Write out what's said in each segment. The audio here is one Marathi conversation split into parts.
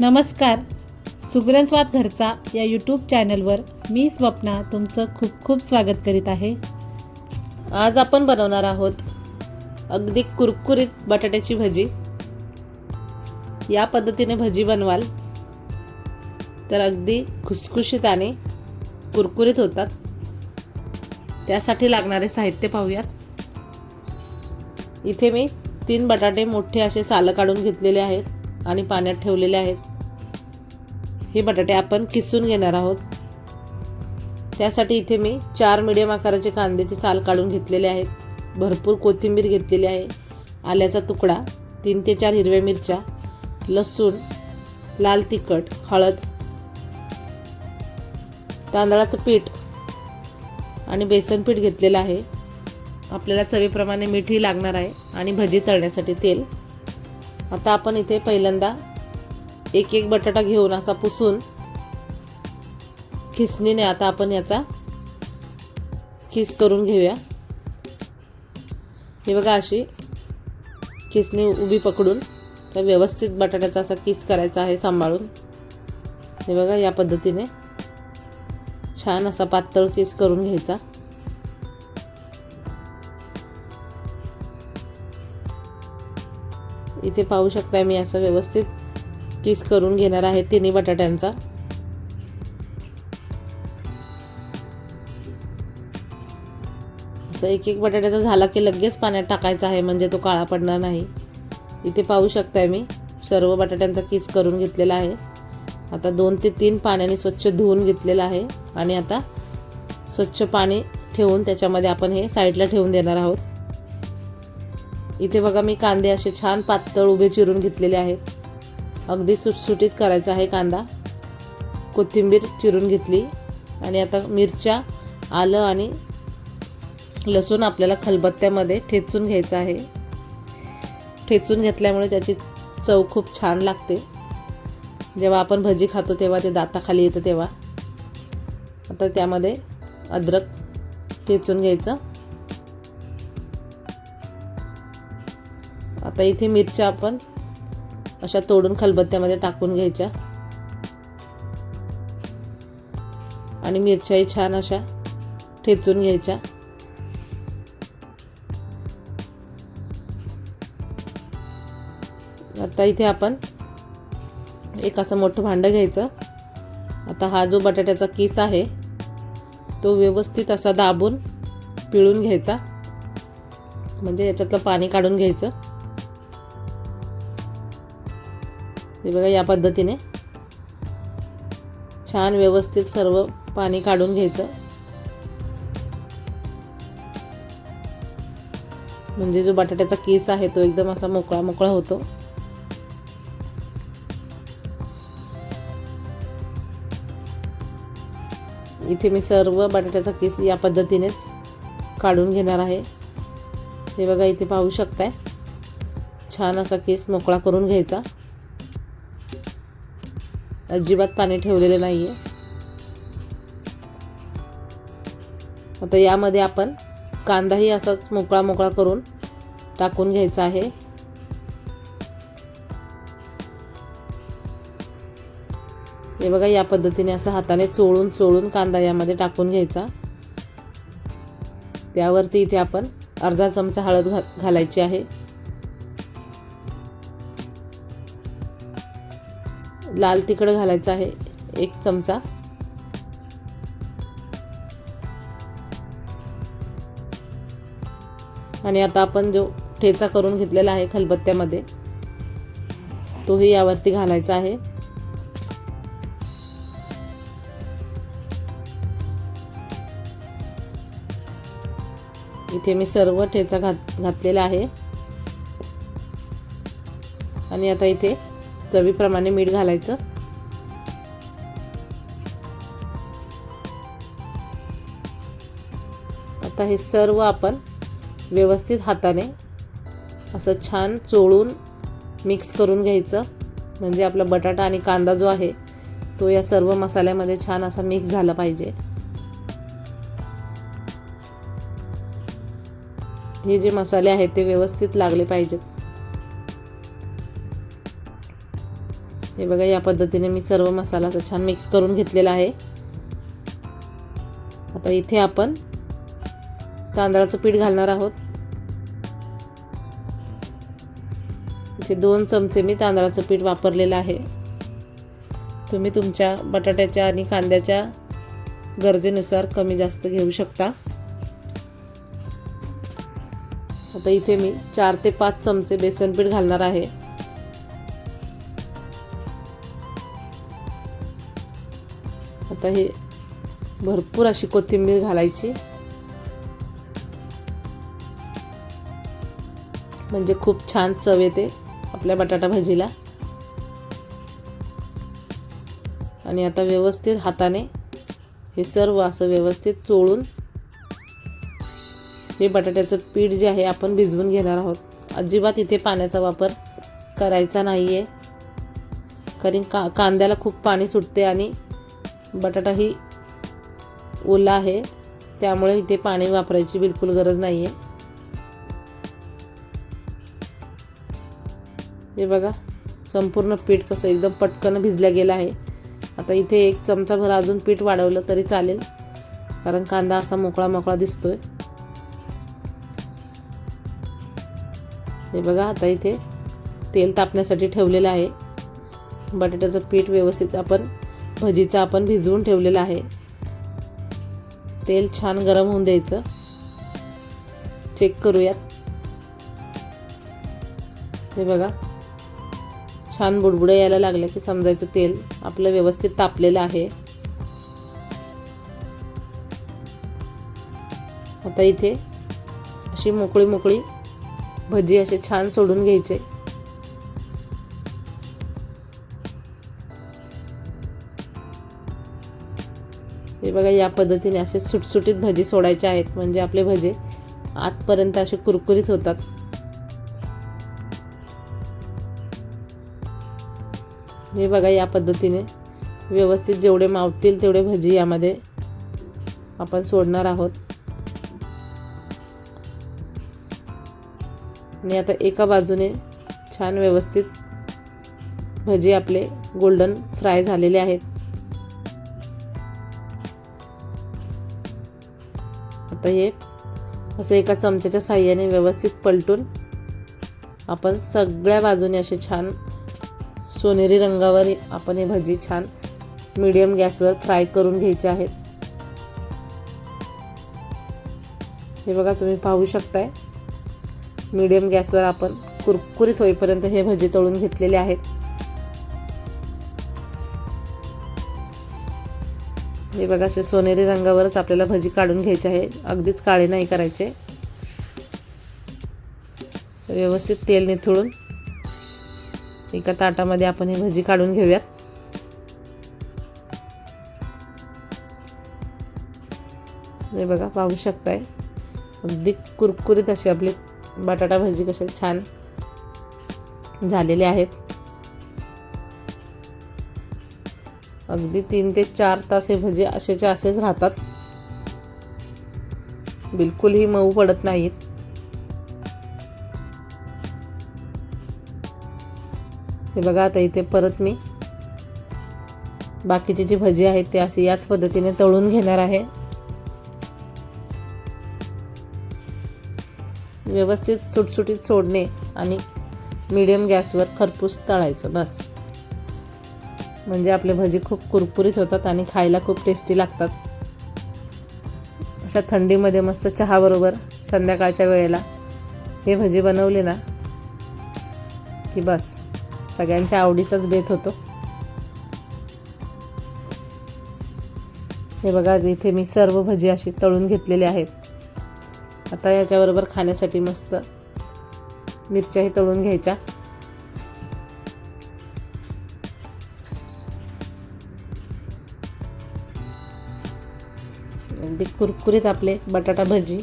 नमस्कार. सुगरणस्वाद घरचा या यूट्यूब चॅनलवर मी स्वप्ना तुमचं खूप खूप स्वागत करीत आहे. आज आपण बनवणार आहोत अगदी कुरकुरीत बटाट्याची भजी. या पद्धतीने भजी बनवाल. तर अगदी खुसखुशीत आणि कुरकुरीत होतात. त्यासाठी लागणारे साहित्य पाहूयात. इथे मी तीन बटाटे मोठे असे सालं काढून घेतलेले आहेत आणि पाण्यात ठेवलेले आहेत. हे बटाटे आपण किसून घेणार आहोत. त्यासाठी इथे मी चार मिडियम आकाराचे कांद्याचे साल काढून घेतलेले आहेत. भरपूर कोथिंबीर घेतलेली आहे. आल्याचा तुकडा तीन ते चार हिरव्या मिरच्या लसूण लाल तिखट हळद तांदळाचं पीठ आणि बेसन पीठ घेतलेलं आहे. आपल्याला चवीप्रमाणे मीठही लागणार आहे आणि भजी तळण्यासाठी तेल. आता आपण इथे पहिल्यांदा एक एक बटाटा घेऊन असा पुसून खिसणीने आता आपण याचा खिस करून घेऊया. हे बघा अशी खिसणी उभी पकडून तर व्यवस्थित बटाट्याचा असा किस करायचा आहे सांभाळून. हे बघा या पद्धतीने छान असा पातळ किस करून घ्यायचा. इथे पाहू शकता मी असं व्यवस्थित किस करून घेणार आहे तिन्ही बटाट्यांचा? असं एक एक बटाट्याचा झाला की लगेच पाण्यात टाकायचा आहे म्हणजे तो काळा पडणार नाही. इथे पाहू शकताय मी सर्व बटाट्यांचा किस करून घेतलेला आहे. आता दोन ते तीन पाण्याने स्वच्छ धुवून घेतलेलं आहे आणि आता स्वच्छ पाणी ठेवून त्याच्यामध्ये आपण हे साईडला ठेवून देणार आहोत. इथे बघा मी कांदे असे छान पातळ उभे चिरून घेतलेले आहेत. अगदी सुटसुटीत करायचा आहे कांदा. कोथिंबीर चिरून घेतली आणि आता मिरच्या आलं आणि लसूण आपल्याला खलबत्त्यामध्ये ठेचून घ्यायचं आहे. ठेचून घेतल्यामुळे त्याची चव खूप छान लागते. जेव्हा आपण भजी खातो तेव्हा ते दाताखाली येतं तेव्हा. आता त्यामध्ये अद्रक ठेचून घ्यायचं. आता इथे मिरच्या आपण अशा तोडून खलबत्त्यामध्ये टाकून घ्यायच्या. आणि मिरच्याही छान अशा ठेचून घ्यायच्या. आता इथे आपण एक असं मोठं भांडं घ्यायचं. आता हा जो बटाट्याचा किस आहे तो व्यवस्थित असा दाबून पिळून घ्यायचा. म्हणजे याच्यातलं पाणी काढून घ्यायचं. हे बघा या पद्धतीने छान व्यवस्थित सर्व पाणी काढून घ्यायचं. म्हणजे जो बटाट्याचा केस आहे तो एकदम असा मोकळा मोकळा होतो. इथे मी सर्व बटाट्याचा केस या पद्धतीनेच काढून घेणार आहे. हे बघा इथे पाहू शकताय. छान असा केस मोकळा करून घ्यायचा. अजिबात पाणी ठेवलेले नाही आहे आता यामध्ये आपण कांदाही असाच मोकळा मोकळा करून टाकून घ्यायचा आहे. हे बघा या पद्धतीने असं हाताने चोळून चोळून कांदा यामध्ये टाकून घ्यायचा. त्यावरती इथे आपण अर्धा चमचा हळद घा घालायची आहे. लाल तिखट घालायचं आहे एक चमचा. आणि आता आपण जो ठेचा करून घेतलेला आहे खलबत्त्यामध्ये तोही यावरती घालायचा आहे. इथे मी सर्व ठेचा घात घातलेला आहे. आणि आता इथे चवीप्रमाणे मीठ घालायचं. आता हे सर्व आपण व्यवस्थित हाताने असं छान चोळून मिक्स करून घ्यायचं. म्हणजे आपला बटाटा आणि कांदा जो आहे तो या सर्व मसाल्यामध्ये छान असा मिक्स झाला पाहिजे. हे जे मसाले आहेत ते व्यवस्थित लागले पाहिजेत. हे बघा या पद्धतीने मी सर्व मसाला असं छान मिक्स करून घेतलेला आहे. आता इथे आपण तांदळाचं पीठ घालणार आहोत. इथे दोन चमचे मी तांदळाचं पीठ वापरलेलं आहे. तुम्ही तुमच्या बटाट्याच्या आणि कांद्याच्या गरजेनुसार कमी जास्त घेऊ शकता. आता इथे मी चार ते पाच चमचे बेसन पीठ घालणार आहे. आता हे भरपूर अशी कोथिंबीर घालायची. म्हणजे खूप छान चव येते आपल्या बटाटा भाजीला. आणि आता व्यवस्थित हाताने हे सर्व असं व्यवस्थित चोळून हे बटाट्याचं पीठ जे आहे आपण भिजवून घेणार आहोत. अजिबात इथे पाण्याचा वापर करायचा नाही आहे कारण का कांद्याला खूप पाणी सुटते आणि बटाटा ही ओला आहे. त्यामुळे इथे पाणी वापरायची बिलकुल गरज नाही आहे हे बघा संपूर्ण पीठ कसं एकदम पटकन भिजल्या गेलं आहे. आता इथे एक चमचाभर अजून पीठ वाढवलं तरी चालेल कारण कांदा असा मोकळा मोकळा दिसतोय. हे बघा आता इथे तेल तापण्यासाठी ठेवलेलं आहे. बटाट्याचं पीठ व्यवस्थित आपण भजीचं आपण भिजवून ठेवलेलं आहे. तेल छान गरम होऊन द्यायचं. चेक करूयात. हे बघा. छान बुडबुडे यायला लागले की समजायचं तेल आपलं व्यवस्थित तापलेलं आहे. आता इथे अशी मोकळी मोकळी भजी असे छान सोडून घ्यायचे. हे बघा या पद्धतीने असे सुटसुटीत भजी सोडायचे आहेत. म्हणजे आपले भजे आतपर्यंत असे कुरकुरीत होतात. हे बघा या पद्धतीने व्यवस्थित जेवढे मावतील तेवढे भजी यामध्ये आपण सोडणार आहोत. आणि आता एका बाजूने छान व्यवस्थित भजी आपले गोल्डन फ्राय झालेले आहेत. आता हे असं एका चमच्याच्या साह्याने व्यवस्थित पलटून आपण सगळ्या बाजूने असे छान सोनेरी रंगावर आपण हे भजी छान मीडियम गॅसवर फ्राय करून घ्यायचे आहेत हे बघा तुम्ही पाहू शकताय. मीडियम गॅसवर आपण कुरकुरीत होईपर्यंत हे भजी तळून घेतलेले आहेत. हे बघा असे सोनेरी रंगावरच आपल्याला भजी काढून घ्यायची आहे. अगदीच काळे नाही करायचे. व्यवस्थित तेल निथळून एका ताटामध्ये आपण ही भजी काढून घेऊयात. हे बघा पाहू शकताय. अगदी कुरकुरीत अशी आपली बटाटा भजी कशा छान झालेले आहेत. अगदी तीन ते चार तास हे भजी असेच्या असेच राहतात. बिलकुलही मऊ पडत नाहीत. हे बघा आता इथे परत मी बाकीची जी भजी आहेत ते अशी याच पद्धतीने तळून घेणार आहे. व्यवस्थित सुटसुटीत सोडणे आणि मीडियम गॅसवर खरपूस तळायचं बस. म्हणजे आपले भजी खूप कुरकुरीत होतात आणि खायला खूप टेस्टी लागतात. अशा थंडीमध्ये मस्त चहाबरोबर संध्याकाळच्या वेळेला हे भजी बनवले ना की बस सगळ्यांच्या आवडीचाच बेत होतो. हे बघा इथे मी सर्व भजी अशी तळून घेतलेली आहेत. आता याच्याबरोबर खाण्यासाठी मस्त मिरच्याही तळून घ्यायच्या. अगदी कुरकुरीत आपले बटाटा भजी.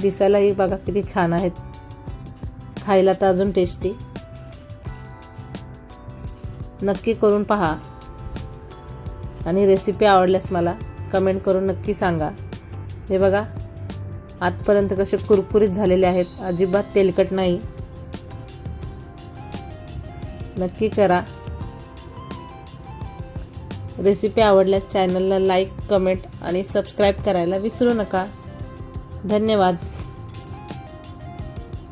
दिसायलाही बघा किती छान आहेत. खायला तर अजून टेस्टी नक्की करून पहा. आणि रेसिपी आवडल्यास मला कमेंट करून नक्की सांगा. हे बघा आजपर्यंत कसे कुरकुरीत झालेले आहेत. अजिबात तेलकट नाही. नक्की करा. रेसिपी आवडल्यास चॅनलला लाईक कमेंट आणि सबस्क्राईब करायला विसरू नका. धन्यवाद.